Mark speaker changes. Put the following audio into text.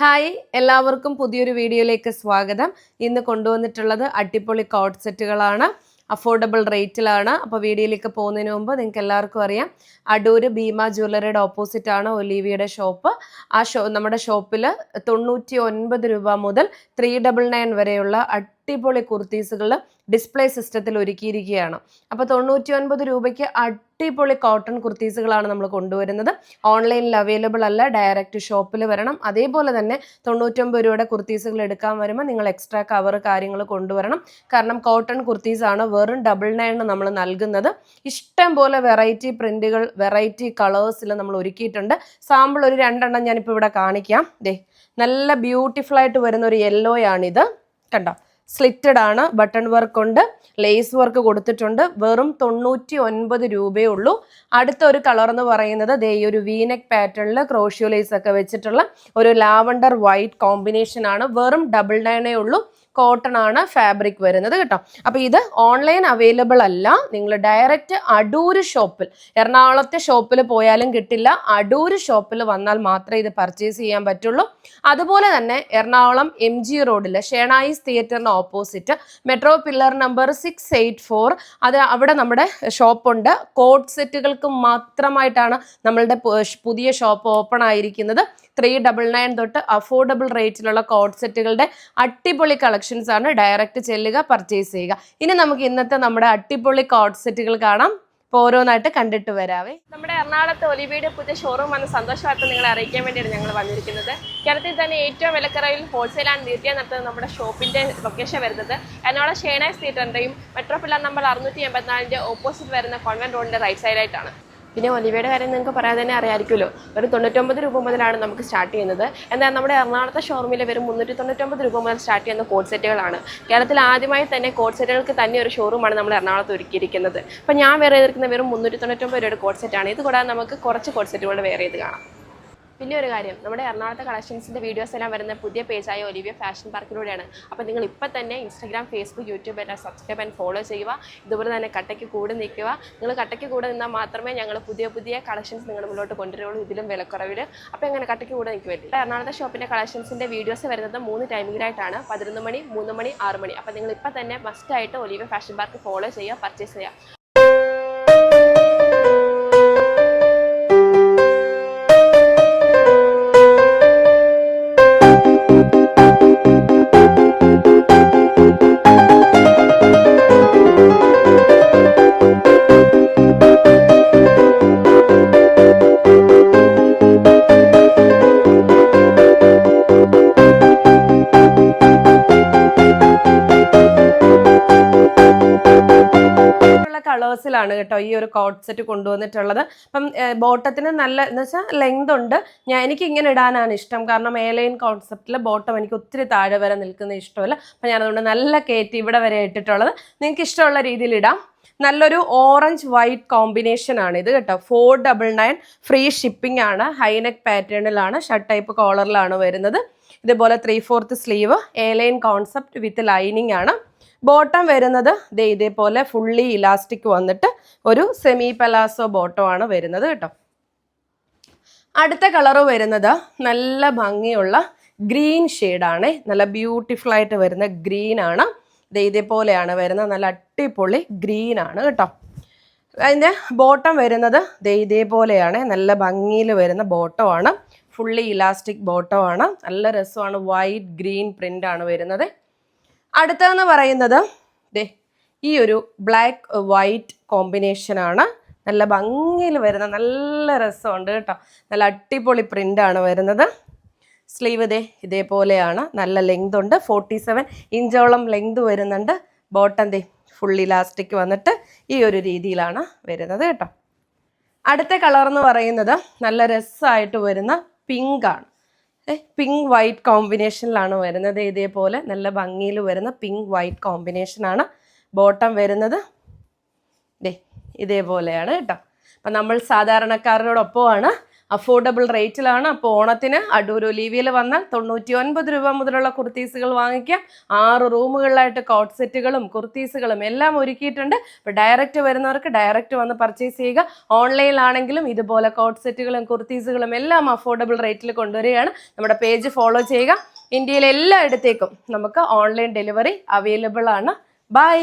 Speaker 1: Hi എല്ലാവർക്കും പുതിയൊരു വീഡിയോയിലേക്ക് സ്വാഗതം. ഇന്ന് കൊണ്ടുവന്നിട്ടുള്ളത് അടിപൊളി കോട്ട് സെറ്റുകളാണ്. അഫോർഡബിൾ റേറ്റിലാണ്. അപ്പോൾ വീഡിയോയിലേക്ക് പോകുന്നതിന് മുമ്പ് നിങ്ങൾക്ക് എല്ലാവർക്കും അറിയാം. അടൂർ ഭീമ ജ്വല്ലറിയുടെ ഓപ്പോസിറ്റ് ആണ് ഒലീവിയുടെ ഷോപ്പ് ആ ഷോ നമ്മുടെ ഷോപ്പിൽ തൊണ്ണൂറ്റി ഒൻപത് രൂപ മുതൽ ത്രീ ഡബിൾ നയൻ വരെയുള്ള അടിപൊളി കുർത്തീസുകൾ ഡിസ്പ്ലേ സിസ്റ്റത്തിൽ ഒരുക്കിയിരിക്കുകയാണ്. അപ്പോൾ തൊണ്ണൂറ്റി ഒൻപത് രൂപയ്ക്ക് അടിപൊളി കോട്ടൺ കുർത്തീസുകളാണ് നമ്മൾ കൊണ്ടുവരുന്നത്. ഓൺലൈനിൽ അവൈലബിൾ അല്ല ഡയറക്റ്റ് ഷോപ്പിൽ വരണം. അതേപോലെ തന്നെ തൊണ്ണൂറ്റൊമ്പത് രൂപയുടെ കുർത്തീസുകൾ എടുക്കാൻ വരുമ്പോൾ നിങ്ങൾ എക്സ്ട്രാ കവർ കാര്യങ്ങൾ കൊണ്ടുവരണം. കാരണം കോട്ടൺ കുർത്തീസാണ് വെറും ഡബിൾ നയൻ നമ്മൾ നൽകുന്നത്. ഇഷ്ടം പോലെ വെറൈറ്റി പ്രിന്റുകൾ വെറൈറ്റി കളേഴ്സിൽ നമ്മൾ ഒരുക്കിയിട്ടുണ്ട്. സാമ്പിൾ ഒരു രണ്ടെണ്ണം ഞാനിപ്പോൾ ഇവിടെ കാണിക്കാം. ദേ നല്ല ബ്യൂട്ടിഫുൾ ആയിട്ട് വരുന്ന ഒരു യെല്ലോ ആണിത് കണ്ടോ? സ്ലിറ്റഡ് ആണ് ബട്ടൺ വർക്ക് ഉണ്ട് ലേസ് വർക്ക് കൊടുത്തിട്ടുണ്ട്. വെറും തൊണ്ണൂറ്റി ഒൻപത് രൂപയേ ഉള്ളൂ. അടുത്ത ഒരു കളർ എന്ന് പറയുന്നത് ദേ ഈ ഒരു വീനെക് പാറ്റേണിൽ ക്രോഷ്യോ ലേസ് ഒക്കെ വെച്ചിട്ടുള്ള ഒരു ലാവണ്ടർ വൈറ്റ് കോമ്പിനേഷൻ ആണ്. വെറും ഡബിൾ നയനേ ഉള്ളൂ. കോട്ടൺ ആണ് ഫാബ്രിക് വരുന്നത് കേട്ടോ. അപ്പോൾ ഇത് ഓൺലൈൻ അവൈലബിൾ അല്ല. നിങ്ങൾ ഡയറക്റ്റ് അടൂര് ഷോപ്പിൽ എറണാകുളത്തെ ഷോപ്പിൽ പോയാലും കിട്ടില്ല. അടൂര് ഷോപ്പിൽ വന്നാൽ മാത്രമേ ഇത് പർച്ചേസ് ചെയ്യാൻ പറ്റുള്ളൂ. അതുപോലെ തന്നെ എറണാകുളം എം ജി റോഡിൽ Shenoys തിയേറ്ററിന് opposite metro pillar number six eight four അത് അവിടെ നമ്മുടെ ഷോപ്പുണ്ട് കോഡ് സെറ്റുകൾക്ക് മാത്രമായിട്ടാണ് നമ്മളുടെ പുതിയ ഷോപ്പ് ഓപ്പൺ ആയിരിക്കുന്നത്. ത്രീ ഡബിൾ നയൻ തൊട്ട് അഫോർഡബിൾ റേറ്റിലുള്ള കോഡ് സെറ്റുകളുടെ അടിപൊളി കളക്ഷൻസ് ആണ് ഡയറക്റ്റ് ചെല്ലുക പർച്ചേസ് ചെയ്യുക. ഇനി നമുക്ക് ഇന്നത്തെ നമ്മുടെ അടിപൊളി കോഡ് സെറ്റുകൾ കാണാം. ഓരോന്നായിട്ട് കണ്ടിട്ട് വരാവേ.
Speaker 2: നമ്മുടെ എറണാകുളത്ത് ഒലിവിയുടെ പുതിയ ഷോറൂം വന്ന സന്തോഷവാർത്ത നിങ്ങളെ അറിയിക്കാൻ വേണ്ടിയാണ് ഞങ്ങൾ വന്നിരിക്കുന്നത്. കേരളത്തിൽ തന്നെ ഏറ്റവും വിലക്കറയിൽ ഹോൾസെയിൽ ആൻഡ് നീട്ടിയാൽ നടത്തുന്ന നമ്മുടെ ഷോപ്പിന്റെ ലൊക്കേഷൻ വരുന്നത്. എറണാകുളം ഷേണൈസ് തിയേറ്ററിന്റെയും മെട്രോ പില്ലർ നമ്പർ അറുന്നൂറ്റി എൺപത്തിനാലിന്റെ ഓപ്പോസിറ്റ് വരുന്ന കോൺവെന്റ് റോഡിന്റെ റൈറ്റ് സൈഡായിട്ടാണ് പിന്നെ ഒലിവയുടെ കാര്യം നിങ്ങൾക്ക് പറയാൻ തന്നെ അറിയാമായിരിക്കുമല്ലോ ഒരു തൊണ്ണൂറ്റൊമ്പത് രൂപ മുതലാണ് നമുക്ക് സ്റ്റാർട്ട് ചെയ്യുന്നത്. എന്നാൽ നമ്മുടെ എറണാകുളത്തെ ഷോറൂമിൽ വെറും മുന്നൂറ്റി തൊണ്ണൂറ്റൊമ്പത് രൂപ മുതൽ സ്റ്റാർട്ട് ചെയ്യുന്ന കോഡ് സെറ്റുകളാണ് കേരളത്തിൽ ആദ്യമായി തന്നെ കോഡ് സെറ്റുകൾക്ക് തന്നെ ഒരു ഷോറൂമാണ് നമ്മൾ എറണാകുളത്ത് ഒരുക്കിയിരിക്കുന്നത്. അപ്പോൾ ഞാൻ വേറെ ചെയ്തിരിക്കുന്ന വെറും മുന്നൂറ്റി തൊണ്ണൂറ്റൊമ്പത് രൂപയുടെ കോഡ് സെറ്റാണ് ഇത് കൂടാതെ നമുക്ക് കുറച്ച് കോഡ് സെറ്റുകൾ വേറെ ചെയ്ത് കാണാം. പിന്നെ ഒരു കാര്യം നമ്മുടെ എറണാകുളത്തെ കളക്ഷൻസിന്റെ വീഡിയോസ് എല്ലാം വരുന്ന പുതിയ പേജായ ഒലിവിയ ഫാഷൻ പാർക്കിലൂടെയാണ് അപ്പോൾ നിങ്ങൾ ഇപ്പോൾ തന്നെ ഇൻസ്റ്റാഗ്രാം ഫേസ്ബുക്ക് യൂട്യൂബ് എല്ലാം സബ്സ്ക്രൈബ് ആൻഡ് ഫോളോ ചെയ്യുക. ഇതുപോലെ തന്നെ കട്ടയ്ക്ക് കൂടെ നിൽക്കുക. നിങ്ങൾ കട്ടയ്ക്ക് കൂടെ നിന്നാൽ മാത്രമേ ഞങ്ങൾ പുതിയ പുതിയ കളക്ഷൻസ് നിങ്ങൾ മുന്നോട്ട് കൊണ്ടുവരുള്ളൂ. ഇതിലും വിലക്കുറവിൽ അപ്പോൾ എങ്ങനെ കട്ടയ്ക്ക് കൂടെ നിൽക്കുമല്ലോ എറണാകുളത്തെ ഷോപ്പിന്റെ കളക്ഷൻസിന്റെ വീഡിയോസ് വരുന്നത് മൂന്ന് ടൈമിങ്ങിലായിട്ടാണ് പതിനൊന്ന് മണി മൂന്ന് മണി ആറ് മണി. അപ്പോൾ നിങ്ങൾ ഇപ്പോൾ തന്നെ മസ്റ്റായിട്ട് ഒലിവിയ ഫാഷൻ പാർക്ക് ഫോളോ ചെയ്യുക പർച്ചേസ് ചെയ്യുക.
Speaker 1: കളേഴ്സിലാണ് കേട്ടോ ഈ ഒരു കോട്ട് സെറ്റ് കൊണ്ടുവന്നിട്ടുള്ളത്. അപ്പം ബോട്ടത്തിന് നല്ല എന്ന് വെച്ചാൽ ലെങ്ത് ഉണ്ട്. ഞാൻ എനിക്ക് ഇങ്ങനെ ഇടാനാണ് ഇഷ്ടം. കാരണം എയർലൈൻ കോൺസെപ്റ്റിൽ ബോട്ടം എനിക്ക് ഒത്തിരി താഴെ വരെ നിൽക്കുന്ന ഇഷ്ടമല്ല. അപ്പം ഞാനതുകൊണ്ട് നല്ല കയറ്റി ഇവിടെ വരെ ഇട്ടിട്ടുള്ളത്. നിങ്ങൾക്ക് ഇഷ്ടമുള്ള രീതിയിൽ ഇടാം. നല്ലൊരു ഓറഞ്ച് വൈറ്റ് കോമ്പിനേഷൻ ആണ് ഇത് കേട്ടോ. Four double nine free shipping ആണ്. ഹൈനെക്ക് പാറ്റേണിലാണ് ഷർട്ട് ടൈപ്പ് കോളറിലാണ് വരുന്നത്. ഇതുപോലെ three fourth sleeve airline concept with lining ആണ്. ബോട്ടം വരുന്നത് ദേ ഇതേപോലെ ഫുള്ളി ഇലാസ്റ്റിക് വന്നിട്ട് ഒരു സെമി പലാസോ ബോട്ടം ആണ് വരുന്നത് കേട്ടോ. അടുത്ത കളറ് വരുന്നത് നല്ല ഭംഗിയുള്ള ഗ്രീൻ ഷെയ്ഡാണ് നല്ല ബ്യൂട്ടിഫുൾ ആയിട്ട് വരുന്ന ഗ്രീൻ ആണ്. ഇതേപോലെയാണ് വരുന്നത്. നല്ല അടിപൊളി ഗ്രീൻ ആണ് കേട്ടോ. അതിന്റെ ബോട്ടം വരുന്നത് ദേ ഇതേപോലെയാണ്. നല്ല ഭംഗിയിൽ വരുന്ന ആണ്. ഫുള്ളി ഇലാസ്റ്റിക് ബോട്ടമാണ് നല്ല രസമാണ്. വൈറ്റ് ഗ്രീൻ പ്രിന്റ് ആണ് വരുന്നത്. അടുത്തതെന്ന് പറയുന്നത് ദേ ഈ ഒരു ബ്ലാക്ക് വൈറ്റ് കോമ്പിനേഷനാണ് നല്ല ഭംഗിയിൽ വരുന്ന നല്ല രസമുണ്ട് കേട്ടോ. നല്ല അടിപൊളി പ്രിന്റാണ് വരുന്നത്. സ്ലീവ് ദേ ഇതേപോലെയാണ്. നല്ല ലെങ്ത് ഉണ്ട്. ഫോർട്ടി സെവൻ ഇഞ്ചോളം ലെങ്ത് വരുന്നുണ്ട്. ബോട്ടം ദേ ഫുൾ ഇലാസ്റ്റിക് വന്നിട്ട് ഈ ഒരു രീതിയിലാണ് വരുന്നത് കേട്ടോ. അടുത്ത കളർ എന്ന് പറയുന്നത് നല്ല രസമായിട്ട് വരുന്ന പിങ്കാണ് പിങ്ക് വൈറ്റ് കോമ്പിനേഷനിലാണ് വരുന്നത്. ഇതേപോലെ നല്ല ഭംഗിയിൽ വരുന്ന പിങ്ക് വൈറ്റ് കോമ്പിനേഷനാണ് ബോട്ടം വരുന്നത്. ദേ ഇതേപോലെയാണ് കേട്ടോ. അപ്പം നമ്മൾ സാധാരണക്കാരോടൊപ്പമാണ് അഫോർഡബിൾ റേറ്റിലാണ്. അപ്പോൾ ഓണത്തിന് അടൂർ ഒലീവിയിൽ വന്നാൽ തൊണ്ണൂറ്റി ഒൻപത് രൂപ മുതലുള്ള കുർത്തീസുകൾ വാങ്ങിക്കാം. ആറ് റൂമുകളിലായിട്ട് കോട്ട് സെറ്റുകളും കുർത്തീസുകളും എല്ലാം ഒരുക്കിയിട്ടുണ്ട്. അപ്പോൾ ഡയറക്റ്റ് വരുന്നവർക്ക് ഡയറക്റ്റ് വന്ന് പർച്ചേസ് ചെയ്യുക. ഓൺലൈനിലാണെങ്കിലും ഇതുപോലെ കോട്ട് സെറ്റുകളും കുർത്തീസുകളും എല്ലാം അഫോർഡബിൾ റേറ്റിൽ കൊണ്ടുവരികയാണ്. നമ്മുടെ പേജ് ഫോളോ ചെയ്യുക. ഇന്ത്യയിലെ എല്ലായിടത്തേക്കും നമുക്ക് ഓൺലൈൻ ഡെലിവറി അവൈലബിൾ ആണ്. ബൈ.